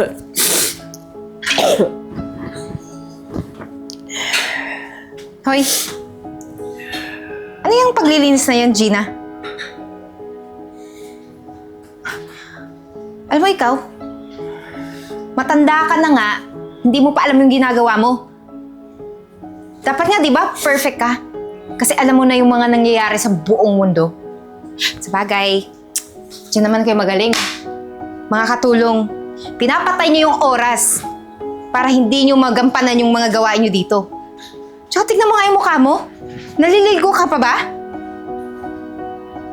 Hoy. Ano yung paglilinis na yun, Gina? Alam mo ikaw, matanda ka na nga, hindi mo pa alam yung ginagawa mo. Dapat nga, di ba, perfect ka? Kasi alam mo na yung mga nangyayari sa buong mundo. Sa bagay, dyan naman kayo magaling. Mga katulong, pinapatay niyo yung oras para hindi niyo magampanan yung mga gawain niyo dito. Tsaka tignan mo nga yung mukha mo. Naliligo ka pa ba?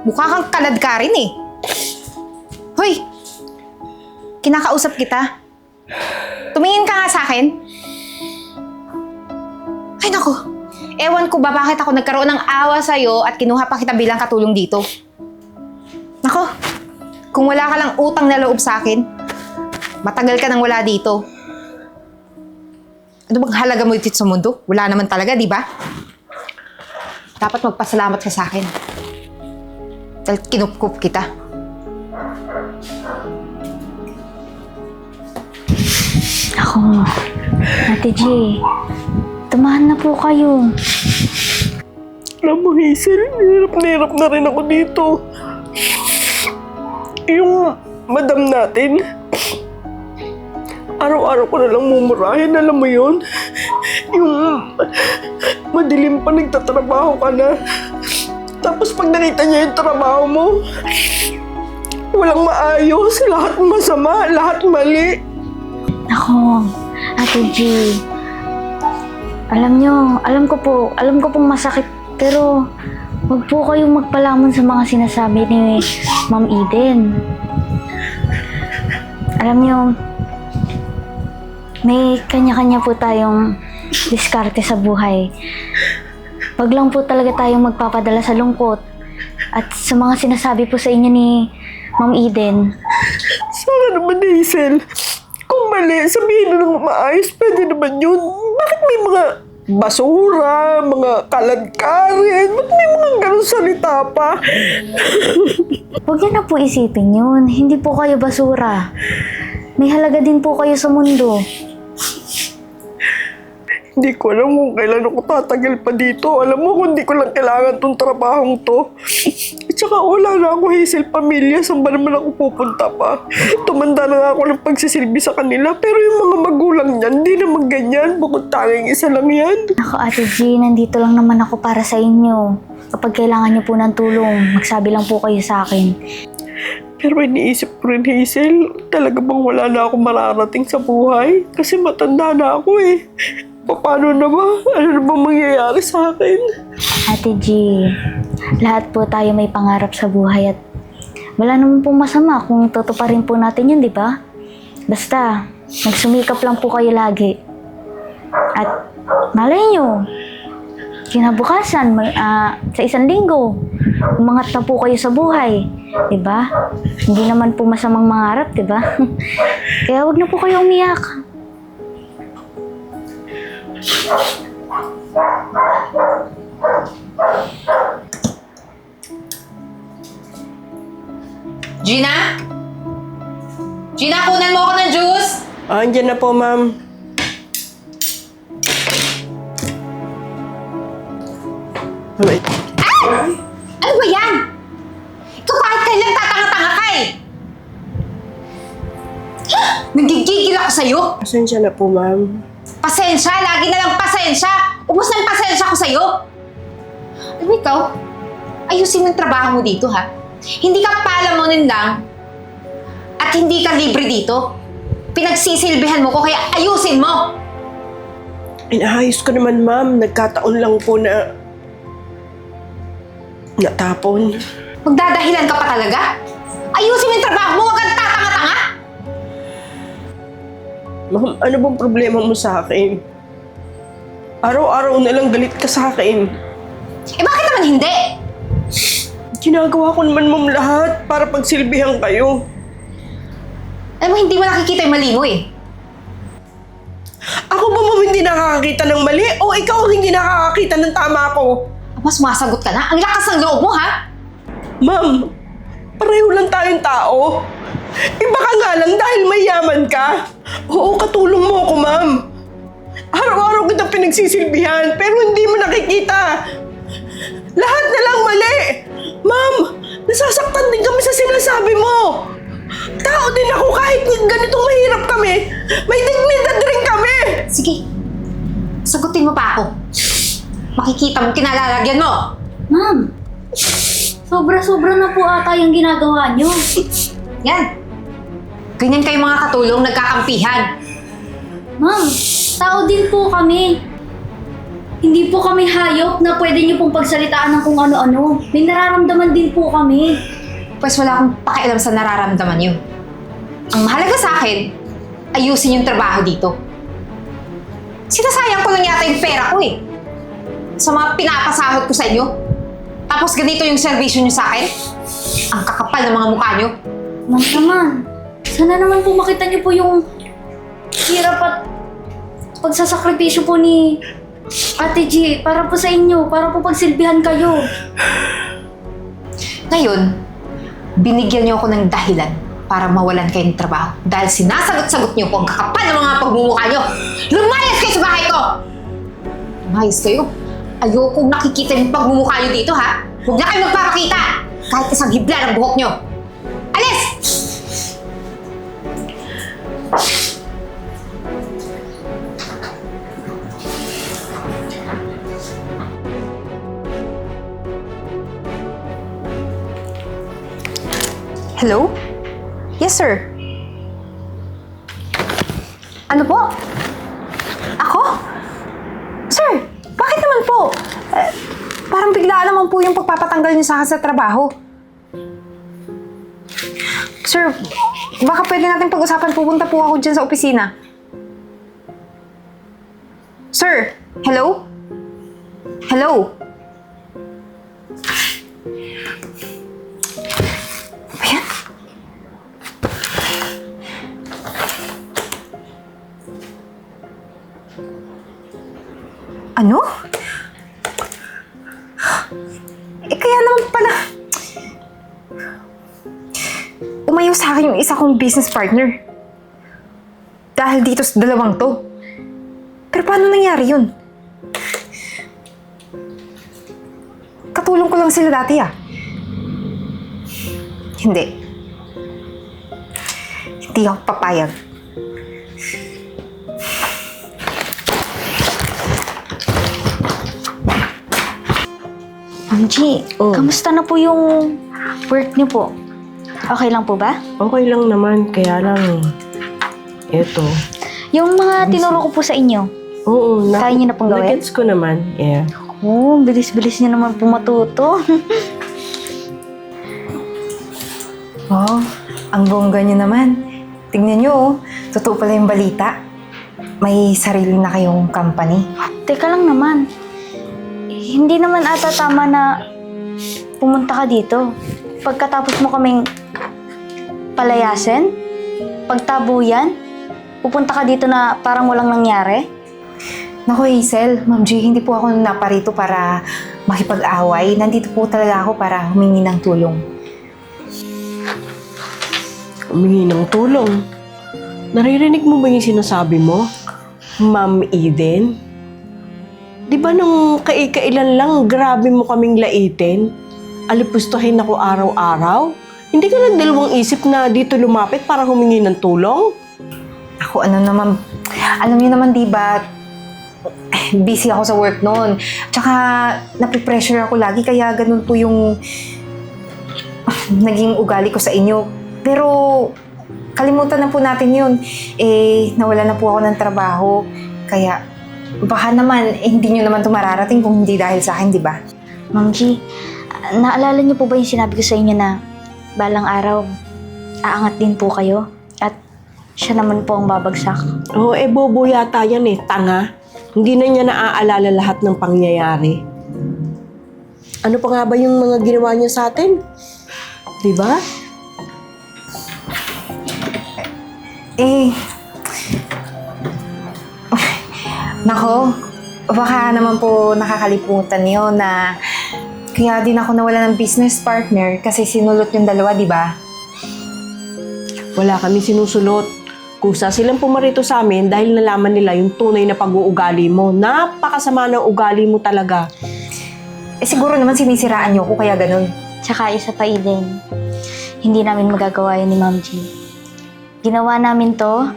Mukha kang kalad ka rin eh. Hoy! Kinakausap kita. Tumingin ka nga sa akin. Ay nako. Ewan ko ba bakit ako nagkaroon ng awa sa'yo at kinuha pa kita bilang katulong dito. Nako. Kung wala ka lang utang na loob sa akin, matagal ka nang wala dito. Ano bang halaga mo dito sa mundo? Wala naman talaga, di ba? Dapat magpasalamat ka sa akin. Dahil kinupkup kita. Ako, Ate G, tumahan na po kayo. Alam mo, Hazel, hirap na hirap na rin ako dito. Yung madam natin, araw-araw ko na lang mumurahin, alam mo yun? Yung madilim pa nagtatrabaho ka na. Tapos pag nakita niya yung trabaho mo, walang maayos, lahat masama, lahat mali. Ako, Ate G, alam nyo, alam ko po, alam ko pong masakit, pero wag po kayong magpalamon sa mga sinasabi ni Ma'am Eden. Alam nyo, may kanya-kanya po tayong diskarte sa buhay. Wag lang po talaga tayong magpapadala sa lungkot at sa mga sinasabi po sa inyo ni Ma'am Eden. Saka naman, Hazel, kung mali, sabihin na lang maayos, pwede naman yun. Bakit may mga basura, mga kaladkarin, ba't may mga ganun salita pa? Huwag niyo na po isipin yun. Hindi po kayo basura. May halaga din po kayo sa mundo. Hindi ko alam kung kailan ako tatagal pa dito. Alam mo, kung hindi ko lang kailangan tong trabahong to. At saka wala na ako, Hazel, pamilya. Saan ba naman ako pupunta pa? Tumanda na nga ako ng pagsisilbi sa kanila. Pero yung mga magulang niyan, hindi naman ganyan. Bukod tanging isa lang yan. Ako, Ate G, nandito lang naman ako para sa inyo. Kapag kailangan niyo po ng tulong, magsabi lang po kayo sa akin. Pero iniisip ko rin, Hazel, talaga bang wala na ako mararating sa buhay? Kasi matanda na ako eh. Paano na ba? Ano na bang mangyayari sa akin? Ate G, lahat po tayo may pangarap sa buhay at wala naman pong masama kung tutuparin po natin yun, di ba? Basta, nagsumikap lang po kayo lagi. At malay nyo, kinabukasan, ah, sa isang linggo, umangat na po kayo sa buhay. Di ba? Hindi naman po masamang mangarap, di ba? Kaya wag na po kayo umiyak. Gina? Gina, kunan mo ako ng juice! Ah, andyan na po, ma'am. Ay, Ano ba yan? Nagigigil ako sa'yo! pasensya na po, ma'am. Pasensya! Lagi na lang pasensya! Ubus na yung pasensya ko sa'yo! Alam mo ikaw, ayusin mo yung trabaho mo dito ha. Hindi ka palamunin lang at hindi ka libre dito. Pinagsisilbihan mo ko kaya ayusin mo! Inaayos ko naman, ma'am. Nagkataon lang po na... natapon. Magdadahilan ka pa talaga? Ayusin mo yung trabaho mo! Huwag kang Ma'am, ano bang problema mo sa akin? Araw-araw na lang galit ka sa akin. Eh bakit naman hindi? Ginagawa ko naman, ma'am, lahat para pagsilbihan kayo. Alam mo, hindi mo nakikita yung mali mo eh. Ako ba, ma'am, hindi nakakakita ng mali? O ikaw ang hindi nakakakita ng tama ko? Aba, sumasagot ka na. Ang lakas ng loob mo, ha? Ma'am, pareho lang tayong tao. Iba ka nga lang dahil may yaman ka. Oo, katulong mo ako, ma'am. Araw-araw kita pinagsisilbihan, pero hindi mo nakikita. Lahat na lang mali. Ma'am, nasasaktan din kami sa sinasabi mo. Tao din ako kahit ganitong mahirap kami. May dignidad rin kami. Sige, sagutin mo pa ako. Makikita mo kinalalagyan mo. Ma'am, sobra-sobra na po ata yung ginagawa niyo. Yan. Ganyan kayo mga katulong nagkakampihan. Ma'am, tao din po kami. Hindi po kami hayop na pwede niyo pong pagsalitaan ng kung ano-ano. May nararamdaman din po kami. Pues wala akong pakialam sa nararamdaman niyo. Ang mahalaga sa akin, ayusin yung trabaho dito. Sinasayang ko lang yata yung pera ko eh. Sa mga pinapasahod ko sa inyo. Tapos ganito yung servisyo niyo sa akin. Ang kakapal ng mga mukha niyo. Ma'am naman, sana naman po makita niyo po yung hirap at pagsasakripisyo po ni Ate G para po sa inyo, para po pagsilbihan kayo. Ngayon, binigyan niyo ako ng dahilan para mawalan kayo ng trabaho. Dahil sinasagot-sagot niyo po ang kakapal ng mga pagmumukha niyo. Lumayas kayo sa bahay ko! Lumayas kayo. Ayokong nakikita yung pagmumukha niyo dito, ha? Huwag na kayo magpapakita! Kahit isang hibla ng buhok niyo. Hello? Yes, sir. Ano po? Ako? Sir, bakit naman po? Eh, parang biglaan naman po yung pagpapatanggal niyo sa akin sa trabaho. Sir, baka pwede natin pag-usapan. Pupunta po ako dyan sa opisina. Sir, hello? Hello? Ayan. Ano? Eh kaya naman pala... Umayaw sa akin yung isa kong business partner. Dahil dito sa dalawang to. Pero paano nangyari yun? Katulong ko lang sila dati ah. Hindi. Hindi ako papayag. Ma'am G, Oh. kamusta na po yung work niyo po? Okay lang po ba? Okay lang naman, kaya lang... Eto. Yung mga tinuro ko po sa inyo. Oo, Kaya niyo na pong gawin? Nagets ko naman, yeah. Oh, bilis-bilis niyo naman po matuto. Oh, ang bongga niyo naman. Tignan niyo oh, totoo pala yung balita. May sarili na kayong company. Teka lang naman. Hindi naman ata tama na pumunta ka dito. Pagkatapos mo kaming palayasin, pagtabuyan, pupunta ka dito na parang walang nangyari. Naku Hazel, Ma'am G, hindi po ako naparito para makipag-away. Nandito po talaga ako para humingi ng tulong. Humingi ng tulong. Naririnig mo ba yung sinasabi mo? Ma'am Eden? Di ba nung kaikailan lang, grabe mo kaming laitin? Alipustahin ako araw-araw? Hindi ka nagdalawang isip na dito lumapit para humingi ng tulong? Ako ano naman, alam niyo naman di ba, busy ako sa work noon. Tsaka napipressure ako lagi kaya ganun po yung naging ugali ko sa inyo. Pero kalimutan na po natin yun. Eh, nawala na po ako ng trabaho. Kaya baka naman, eh, hindi nyo naman ito mararating kung hindi dahil sa akin, di ba? Ma'am G, naalala niyo po ba yung sinabi ko sa inyo na balang araw, aangat din po kayo? At siya naman po ang babagsak. Oo, eh bobo yata yan eh, tanga. Hindi na niya naaalala lahat ng pangyayari. Ano pa nga ba yung mga ginawa niya sa atin? Di ba? Eh, nako, baka naman po nakakalimutan niyo na kaya din ako nawala ng business partner kasi sinulot yung dalawa, di ba? Wala kami sinusulot. Kusa silang pumarito sa amin dahil nalaman nila yung tunay na pag-uugali mo. Napakasama ng ugali mo talaga. Eh siguro naman sinisiraan niyo ako kaya ganun. Tsaka isa pa, Eden. Hindi namin magagawa yun ni Ma'am G. Ginawa namin to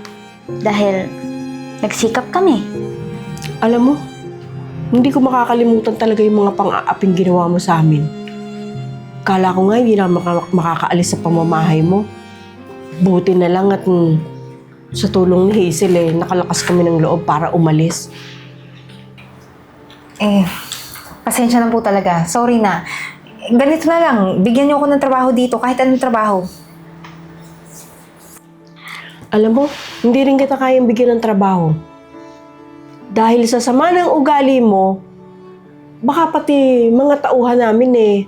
dahil nagsikap kami. Alam mo, hindi ko makakalimutan talaga yung mga pang-aaping ginawa mo sa amin. Kala ko nga hindi na maka- makakaalis sa pamamahay mo. Buti na lang at mm, sa tulong ni Hazel eh, nakalakas kami ng loob para umalis. Eh, pasensya na po talaga. Sorry na. Ganito na lang, bigyan niyo ako ng trabaho dito, kahit anong trabaho. Alam mo, hindi rin kita kayang bigyan ng trabaho. Dahil sa sama ng ugali mo, baka pati mga tauhan namin eh,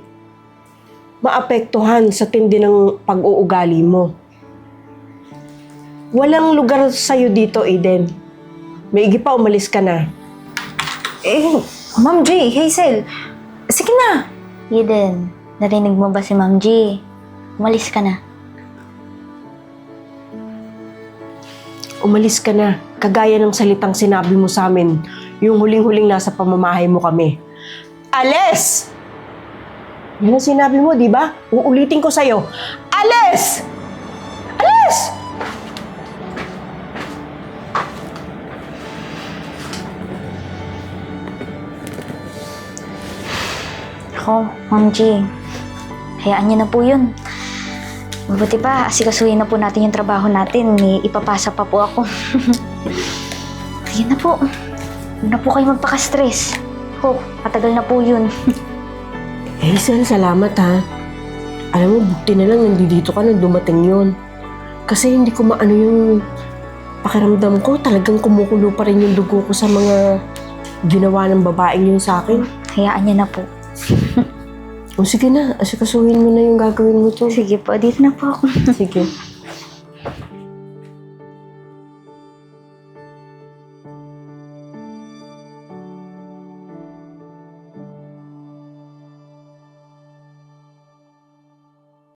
maapektuhan sa tindi ng pag-uugali mo. Walang lugar sa'yo dito, Aiden. Maigi pa, umalis ka na. Eh, Ma'am J, Hazel, sige na. Eden, narinig mo ba si Ma'am G? Umalis ka na. Umalis ka na. Kagaya ng salitang sinabi mo sa amin, yung huling-huling nasa pamamahay mo kami. Alis! Yan ang sinabi mo, di ba? Uulitin ko sa'yo. Alis! Ako, Ma'am G, hayaan niyo na po yun. Mabuti pa, asikasuhin na po natin yung trabaho natin. May ipapasa pa po ako. Sige na po. Huwag na po kayo magpaka-stress. Ho, matagal na po yun. Hazel, salamat ha. Alam mo, bukti na lang nandito ka nang dumating yon. Kasi hindi ko maano yung pakiramdam ko. Talagang kumukulo pa rin yung dugo ko sa mga ginawa ng babaeng yun sa akin. Hayaan niyo na po. O sige na, asikasuhin mo na yung gagawin mo to. Sige po, dito na po ako. Sige.